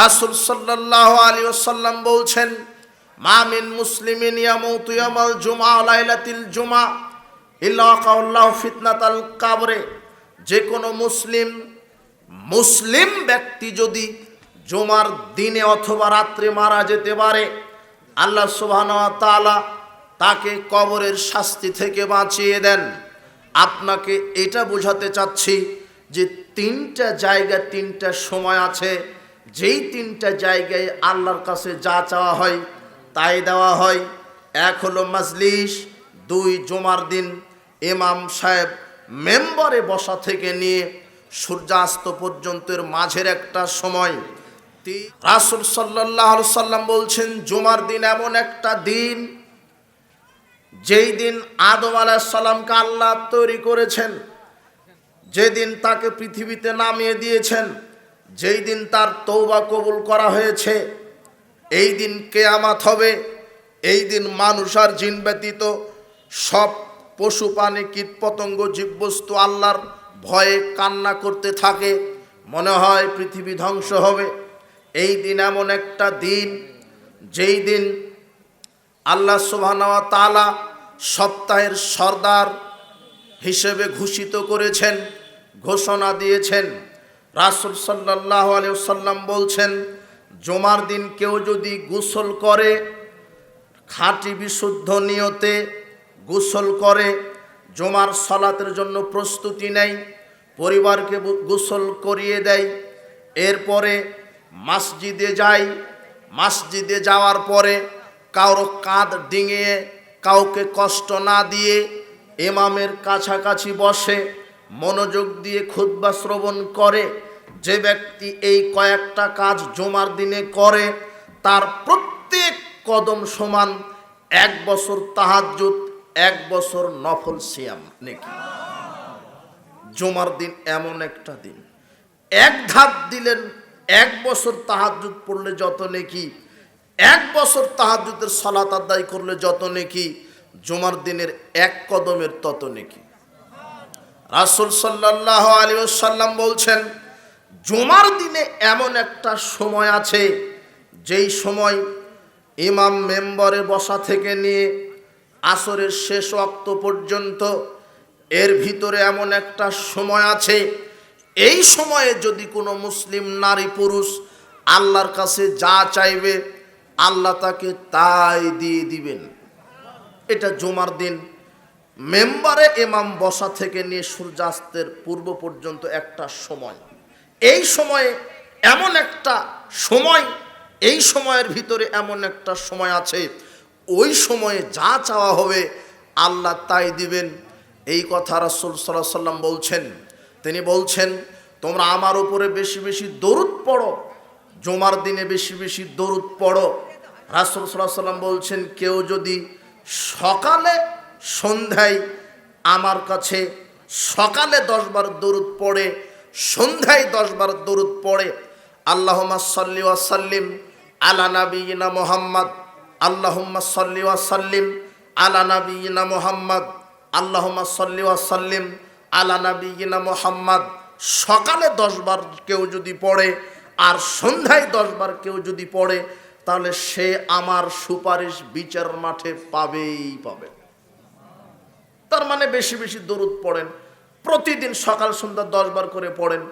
রাসুল সাল্লাহ আলী ওসাল্লাম বলছেন মামিন মুসলিমিন ইয়ামুতু ইয়ামাল জুমা লাইলাতিল জুমা ইল্লাহ ফিতনাতাল কাবরে। যে কোনো মুসলিম মুসলিম ব্যক্তি যদি জুমার দিনে অথবা রাত্রে মারা যেতে পারে, আল্লাহ তাআলা তাকে কবরের শাস্তি থেকে বাঁচিয়ে দেন। আপনাকে এটা বোঝাতে চাচ্ছি যে তিনটা জায়গা তিনটা সময় আছে যেই তিনটা জায়গায় আল্লাহর কাছে যা চাওয়া হয়, তাই দেওয়া হয়। এক হলো মাজলিস, দুই জুমার দিন। ইমাম সাহেব মেম্বারে বসা থেকে নিয়ে সূর্যাস্ত পর্যন্তের মাঝের একটা সময়। রাসূল সাল্লাহ সাল্লাম বলছেন, জুমার দিন এমন একটা দিন, যেই দিন আদম আলাহিসাল্লামকে আল্লাহ তৈরি করেছেন, যেদিন তাকে পৃথিবীতে নামিয়ে দিয়েছেন। যেই দিন তার তৌবা কবুল করা হয়েছে, এই দিন কেয়ামাত হবে। এই দিন মানুষ আর জিন ব্যতীত সব পশু, প্রাণী কীটপতঙ্গ জীববস্তু আল্লাহর ভয়ে কান্না করতে থাকে। মনে হয় পৃথিবী ধ্বংস হবে। এই দিন এমন একটা দিন, যেই দিন আল্লাহ সুবহানাহু ওয়া তাআলা সপ্তাহের সর্দার হিসেবে ঘোষিত করেছেন, ঘোষণা দিয়েছেন। রাসূল সাল্লাল্লাহু আলাইহি সাল্লাম বলছেন, জমার দিন কেউ যদি গোসল করে, খাঁটি বিশুদ্ধ নিয়তে গোসল করে, জমার সলাতের জন্য প্রস্তুতি নেয়, পরিবারকে গোসল করিয়ে দেয়, এরপরে মসজিদে যায়, মসজিদে যাওয়ার পরে কারও কাঁধ ডিঙিয়ে, কাউকে কষ্ট না দিয়ে এমামের কাছাকাছি বসে মনোযোগ দিয়ে খুদ্া শ্রবণ করে, যে ব্যক্তি এই কয়েকটা কাজ জমার দিনে করে, তার প্রত্যেক কদম সমান এক বছর তাহাজ্জুদ, এক বছর নফল সিয়াম নাকি। জমার দিন এমন একটা দিন। এক ধাপ দিলেন, এক বছর তাহাজুদ পড়লে যত নেকি, এক বছর তাহাজুদের সালাত আদায় করলে যত নেকি, জমার দিনের এক কদমের তত নেকি। রাসুল সাল্লাহ আলী সাল্লাম বলছেন, জুমার দিনে এমন একটা সময় আছে, যেই সময় ইমাম মেম্বরে বসা থেকে নিয়ে আসরের শেষ অক্ত পর্যন্ত এর ভিতরে এমন একটা সময় আছে, এই সময়ে যদি কোনো মুসলিম নারী পুরুষ আল্লাহর কাছে যা চাইবে, আল্লাহ তাকে তাই দিয়ে দিবেন। এটা জুমার দিন। মেম্বারে ইমাম বসা থেকে নিয়ে সূর্যাস্তের পূর্ব পর্যন্ত একটা সময়। এই সময়ে এমন একটা সময়, এই সময়ের ভিতরে এমন একটা সময় আছে। ওই সময়ে যা চাওয়া হবে আল্লাহ তাই দিবেন। এই কথা রাসুল সাল্লাহ সাল্লাম বলছেন। তিনি বলছেন, তোমরা আমার উপরে বেশি বেশি দরুদ পড়ো, জমার দিনে বেশি বেশি দরুদ পড়ো। রাসুল সাল্লাহ সাল্লাম বলছেন, কেউ যদি সকালে সন্ধ্যায় আমার কাছে সকালে দশবার দরুদ পড়ে, সন্ধ্যায় দশবার দরুদ পড়ে। আল্লাহমা সাল্লি ওয়াসাল্লিম আলা নবীনা মোহাম্মদ, আল্লাহম্মা সাল্লি ওয়াসাল্লিম আলা নবীনা মোহাম্মদ আল্লাহমা সাল্লি ওয়াসাল্লিম আলা নবীনা মোহাম্মদ। সকালে দশবার কেউ যদি পড়ে আর সন্ধ্যায় দশবার কেউ যদি পড়ে, তাহলে সে আমার সুপারিশ বিচার মাঠে পাবেই পাবে। তার মানে বেশি বেশি দরুদ পড়েন, প্রতিদিন সকাল সন্ধ্যা দশবার করে পড়েন।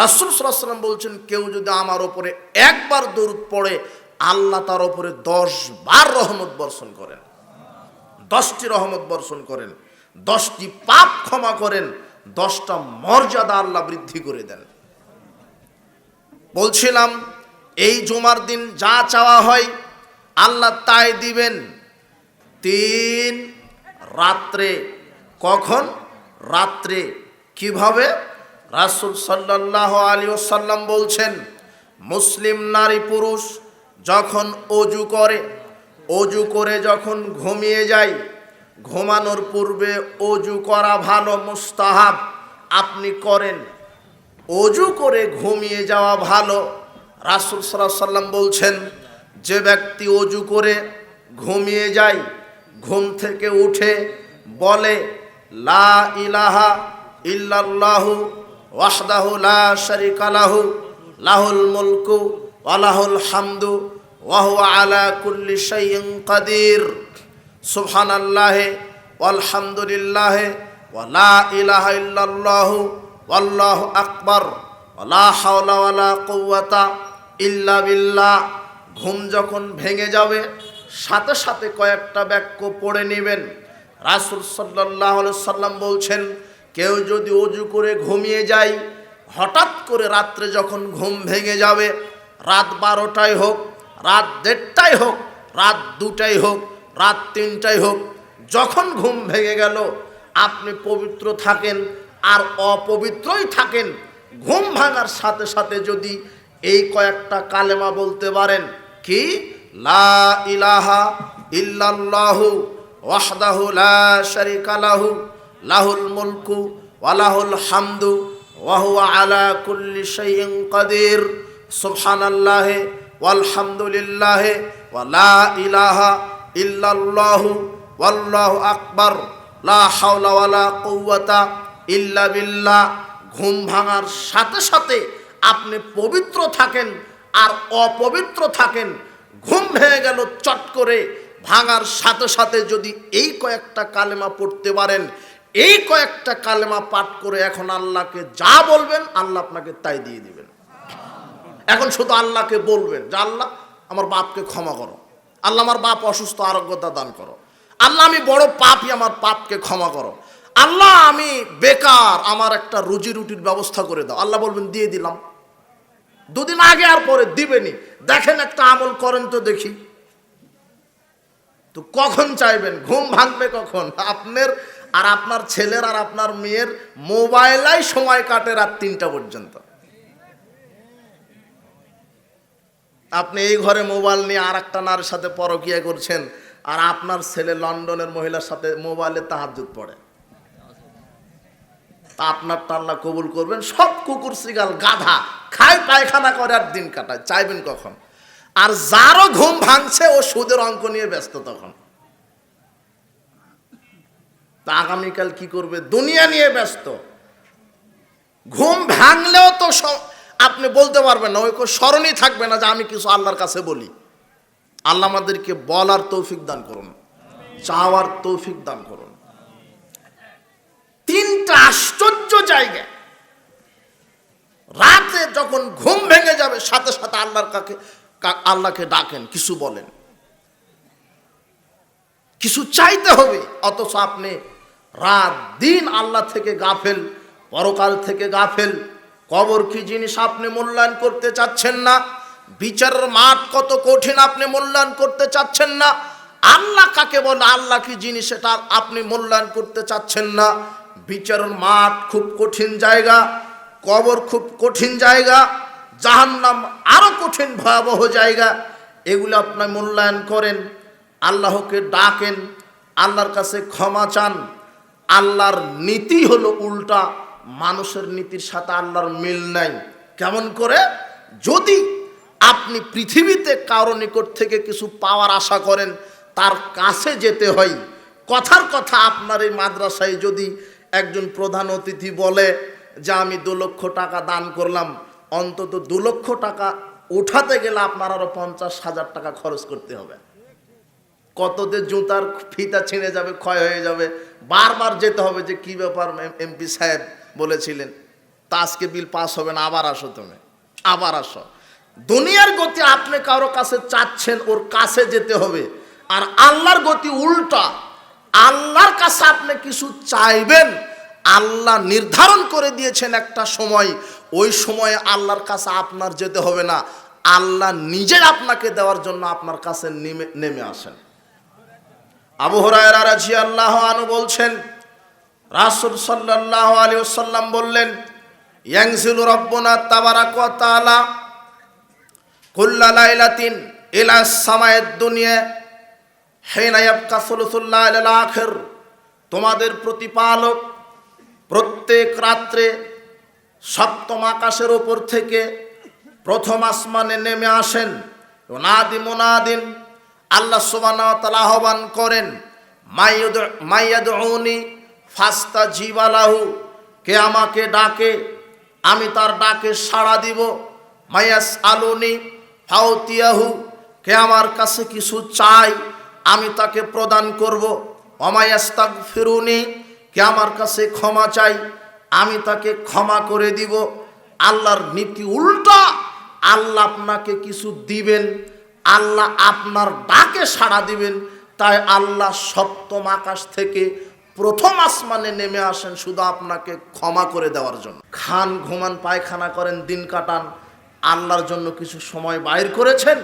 রাসুল সাল্লাম বলছেন, কেউ যদি আমার ওপরে একবার দরুদ পড়ে, আল্লাহ তার ওপরে দশ বার রহমত বর্ষণ করেন। দশটি রহমত বর্ষণ করেন, দশটি পাপ ক্ষমা করেন, দশটা মর্যাদা আল্লাহ বৃদ্ধি করে দেন। বলছিলাম, এই জুমার দিন যা চাওয়া হয়, আল্লাহ তাই দিবেন। তিন, রাত্রে কখন? রাত্রে। কীভাবে? রাসুল সাল্লাহ আলী ওসাল্লাম বলছেন, মুসলিম নারী পুরুষ যখন অজু করে অজু করে যখন ঘুমিয়ে যায়, ঘুমানোর পূর্বে অজু করা ভালো, মুস্তাহাব। আপনি করেন। অজু করে ঘুমিয়ে যাওয়া ভালো। রাসুল সাল্লাহ সাল্লাম বলছেন, যে ব্যক্তি অজু করে ঘুমিয়ে যায়, ঘুম থেকে উঠে বলে লা ইলাহা ইল্লাল্লাহু ওয়াহদাহু লা শারিকা লাহু, লাহুল মুলকু ওয়ালাহুল হামদু ওয়াহু আলা কুল্লি শাইইন কাদির। সুবহানাল্লাহি ওয়ালহামদুলিল্লাহি ওয়ালা ইলাহা ইল্লাল্লাহু ওয়াল্লাহু আকবার ওয়ালা হাওলা ওয়ালা কুওয়াতা ইল্লা বিল্লাহ। ঘুম যখন ভেঙে যাবে, সাথে সাথে কয়েকটা বাক্য পড়ে নেবেন। রাসূল আলাইহি সাল্লাম বলছেন, কেউ যদি অজু করে ঘুমিয়ে যায়, হঠাৎ করে রাত্রে যখন ঘুম ভেঙে যাবে, রাত বারোটায় হোক, রাত দেড়টায় হোক, রাত দুটাই হোক, রাত তিনটায় হোক, যখন ঘুম ভেঙে গেল, আপনি পবিত্র থাকেন আর অপবিত্রই থাকেন, ঘুম ভাঙার সাথে সাথে যদি এই কয়েকটা কালেমা বলতে পারেন, কি? লা ইলাহা ইল্লাল্লাহু ওয়াহদাহু লা শারিকা লাহু, লাহুল মুলকু ওয়ালাহুল হামদু ওয়াহুয়া আলা কুল্লি শাইইন কাদির। সুবহানাল্লাহি ওয়ালহামদুলিল্লাহি ওয়া লা ইলাহা ইল্লাল্লাহু ওয়াল্লাহু আকবার। লা হাওলা ওয়ালা ইল্লা বিল্লাহ। ঘুম ভাঙার সাথে সাথে আপনি পবিত্র থাকেন আর অপবিত্র থাকেন। ঘুম ভেঙে গেল চট করে ভাঙার সাথে সাথে যদি এই কয়েকটা কালেমা পড়তে পারেন, এই কয়েকটা কালেমা পাঠ করে এখন আল্লাহকে যা বলবেন, আল্লাহ আপনাকে তাই দিয়ে দিবেন। এখন শুধু আল্লাহকে বলবেন যে, আল্লাহ, আমার বাপকে ক্ষমা করো। আল্লাহ, আমার বাপ অসুস্থ, আরোগ্যতা দান করো। আল্লাহ, আমি বড় পাপই আমার পাপকে ক্ষমা করো। আল্লাহ, আমি বেকার, আমার একটা রুজি রুটির ব্যবস্থা করে দাও। আল্লাহ বলবেন, দিয়ে দিলাম। দুদিন আগে আর পরে দিবেনি। দেখেন একটা আমল করেন তো দেখি। তো কখন চাইবেন? ঘুম ভাঙবে কখন? আপনার আর আপনার ছেলের আর আপনার মেয়ের মোবাইলাই সময় কাটে রাত তিনটা পর্যন্ত। আপনি এই ঘরে মোবাইল নিয়ে আর একটা নারীর সাথে পরকিয়া করছেন, আর আপনার ছেলে লন্ডনের মহিলার সাথে মোবাইলে তাহাজুদ পড়ে। তা আপনার টাল্লা কবুল করবেন, সব কুকুর, সিগাল, গাধা, খায় পায়খানা করে আর দিন কাটায়। চাইবেন কখন? আর যারও ঘুম ভাঙছে, ও সুদের অঙ্ক নিয়ে ব্যস্ত তখন। তা আগামীকাল কি করবে? দুনিয়া নিয়ে ব্যস্ত। ঘুম ভাঙলেও তো আপনি বলতে পারবেন না, ওই স্মরণই থাকবে না যে আমি কিছু আল্লাহর কাছে বলি। আল্লাহ আমাদেরকে বলার তৌফিক দান করুন, চাওয়ার তৌফিক দান করুন। তিনটা আশ্চর্য জায়গা। রাতে যখন ঘুম ভেঙে যাবে, সাথে সাথে আল্লাহর কাকে কা- আল্লাহকে ডাকেন, কিছু বলেন। কিছু চাইতে হবে, অথচ আপনি রাত দিন আল্লাহ থেকে গাফেল, পরকাল থেকে গাফেল, কবর কি জিনিস আপনি মূল্যায়ন করতে চাচ্ছেন না? বিচারের মাঠ কত কঠিন আপনি মূল্যায়ন করতে চাচ্ছেন না? আল্লাহ কাকে বলে, আল্লাহ কি জিনিস এটা আপনি মূল্যায়ন করতে চাচ্ছেন না? বিচারের মাঠ খুব কঠিন জায়গা, কবর খুব কঠিন জায়গা জাহান্নাম আরও কঠিন ভয়াবহ জায়গা। এগুলো আপনার মূল্যায়ন করেন, আল্লাহকে ডাকেন, আল্লাহর কাছে ক্ষমা চান। আল্লাহর নীতি হলো উল্টা, মানুষের নীতির সাথে আল্লাহর মিল নাই। কেমন করে? যদি আপনি পৃথিবীতে কারও নিকট থেকে কিছু পাওয়ার আশা করেন, তার কাছে যেতে হয়। কথার কথা আপনার এই মাদ্রাসায় যদি একজন প্রধান অতিথি বলে যে, আমি দু লক্ষ টাকা দান করলাম অন্তত দু লক্ষ টাকা উঠাতে গেলে আপনার আরও পঞ্চাশ হাজার টাকা খরচ করতে হবে। কতদের জুতার ফিতা ছিঁড়ে যাবে, ক্ষয় হয়ে যাবে। বারবার যেতে হবে যে, কি ব্যাপার এমপি সাহেব বলেছিলেন, তা আজকে বিল পাস হবে না, আবার আসো তুমি, আবার আসো। দুনিয়ার গতি আপনি কারও কাছে চাচ্ছেন, ওর কাছে যেতে হবে। আর আল্লাহর গতি উল্টা। আল্লাহর কাছে আপনি কিছু চাইবেন, আল্লাহ নির্ধারণ করে দিয়েছেন একটা সময়। ওই সময়ে আল্লাহর কাছে আপনার যেতে হবে না। আল্লাহ নিজে আপনাকে দেওয়ার জন্য আপনার কাছে নেমে নেমে আসেন। আবু হরায়রা আল্লাহ আনু বলছেন, রাসুল সাল্লাহ আলী সাল্লাম বললেন ইয়াংসিল রব্বনা তাবারাক ওয়া তাআলা কুল্লা লাইলাতিন ইলা সামায়েদ দুনিয়া হেনা ইয়াবকা সুলুসুল্লাহ ইলাল তোমাদের প্রতিপালক প্রত্যেক রাত্রে সপ্তম আকাশের ওপর থেকে প্রথম আসমানে নেমে আসেন। নাদি মুনাদিন, আল্লাহ তাআলা আহ্বান করেন মাইয়াদ মাইয়াদউনি ফাস্তা জিবালাহু, কে আমাকে ডাকে, আমি তার ডাকে সাড়া দিব। মায়াস আলুনি ফাউতিয়াহু, কে আমার কাছে কিছু চাই, আমি তাকে প্রদান করব। অমায়াস্তাক ফিরুনি কে আমার কাছে ক্ষমা চাই। আমি তাকে ক্ষমা করে দিব। আল্লাহর নীতি উল্টা। আল্লাহ আপনাকে কিছু দিবেন। আল্লাহ আপনার ডাকে সাড়া দিবেন। তাই আল্লাহ সপ্তম আকাশ থেকে প্রথম আসমানে নেমে আসেন শুধু আপনাকে ক্ষমা করে দেওয়ার জন্য। খান, ঘুমান, পায়খানা করেন, দিন কাটান। আল্লাহর জন্য কিছু সময় বাইর করেছেন।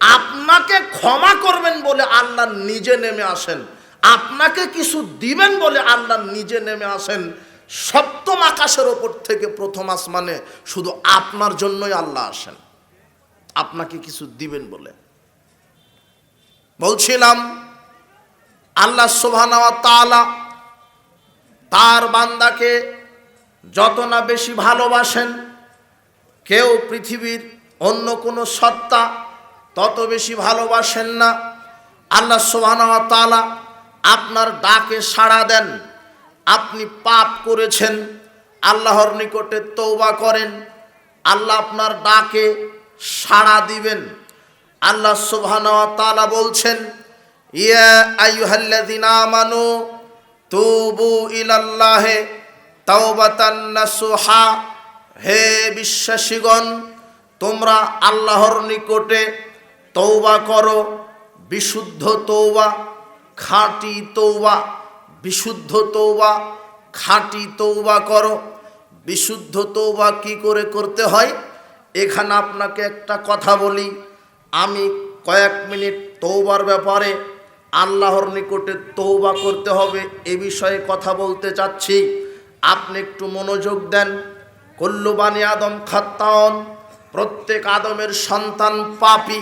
আপনাকে ক্ষমা করবেন বলে আল্লাহ নিজে নেমে আসেন। আপনাকে কিছু দিবেন বলে আল্লাহ নিজে নেমে আসেন। সপ্তম আকাশের ওপর থেকে প্রথম আসমানে শুধু আপনার জন্যই আল্লাহ আসেন। আপনাকে কিছু দিবেন বলে। বলছিলাম, আল্লাহ সুবহানাহু ওয়া তাআলা তার বান্দাকে যত না বেশি ভালোবাসেন, কেউ পৃথিবীর অন্য কোনো সত্তা তত বেশি ভালোবাসেন না। আল্লাহ সুবহানাহু ওয়া তাআলা আপনার ডাকে সাড়া দেন। আপনি পাপ করেছেন, আল্লাহর নিকটে তৌবা করেন, আল্লাহ আপনার ডাকে সাড়া দিবেন। আল্লাহ সুবহানাহু ওয়া তাআলা বলছেন, ইয়া আইয়ুহাল্লাযিনা আমানু তুবু ইলাল্লাহে তাওবাতান নাসুহা। হে বিশ্বাসীগণ, তোমরা আল্লাহর নিকটে তৌবা করো, বিশুদ্ধ তৌবা খাঁটি তৌবা বিশুদ্ধ তৌবা খাঁটি তৌবা করো। বিশুদ্ধ তৌবা কি করে করতে হয়? এখানে আপনাকে একটা কথা বলি। আমি কয়েক মিনিট তৌবার ব্যাপারে আল্লাহর নিকটে তৌবা করতে হবে এ বিষয়ে কথা বলতে চাচ্ছি। আপনি একটু মনোযোগ দেন। কল্লুবানি আদম খাত্তান, প্রত্যেক আদমের সন্তান পাপি।